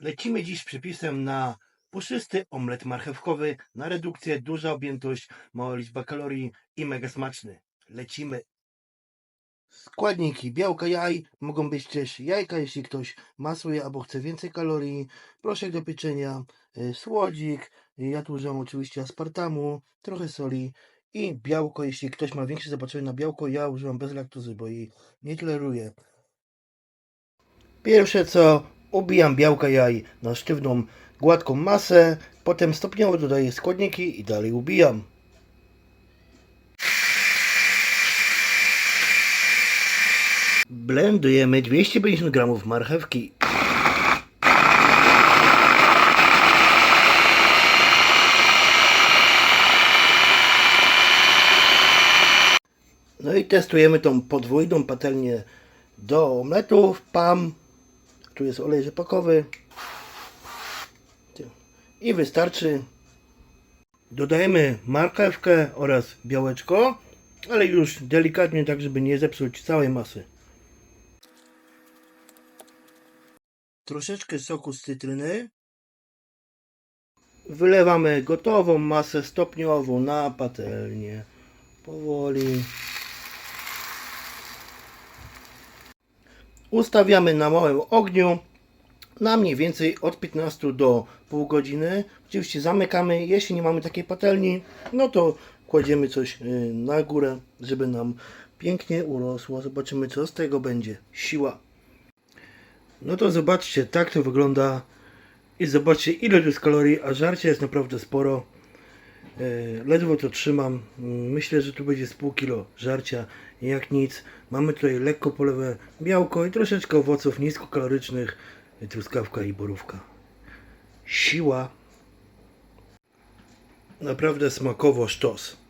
Lecimy dziś przepisem na puszysty omlet marchewkowy, na redukcję, duża objętość, mała liczba kalorii i mega smaczny. Lecimy. Składniki białka jaj, mogą być też jajka, jeśli ktoś masuje albo chce więcej kalorii, proszek do pieczenia, y, słodzik, ja tu używam oczywiście aspartamu, trochę soli i białko, jeśli ktoś ma większe zobaczenie na białko, ja używam bez laktozy, bo jej nie toleruję. Pierwsze co, ubijam białka jaj na sztywną, gładką masę, potem stopniowo dodaję składniki i dalej ubijam. Blendujemy 250 g marchewki. No i testujemy tą podwójną patelnię do omletów. Pam. Tu jest olej rzepakowy. I wystarczy. Dodajemy marchewkę oraz białeczko, ale już delikatnie, tak żeby nie zepsuć całej masy. Troszeczkę soku z cytryny. Wylewamy gotową masę stopniową na patelnię. Powoli. Ustawiamy na małym ogniu na mniej więcej od 15 do pół godziny. Oczywiście zamykamy. Jeśli nie mamy takiej patelni, no to kładziemy coś y, na górę, żeby nam pięknie urosło. Zobaczymy, co z tego będzie. Siła. No to zobaczcie, tak to wygląda. I zobaczcie, ile tu jest kalorii, a żarcia jest naprawdę sporo. E, Ledwo to trzymam. Myślę, że tu będzie z pół kilo żarcia. Jak nic. Mamy tutaj lekko polewe białko i troszeczkę owoców niskokalorycznych. Truskawka i borówka. Siła. Naprawdę smakowo sztos.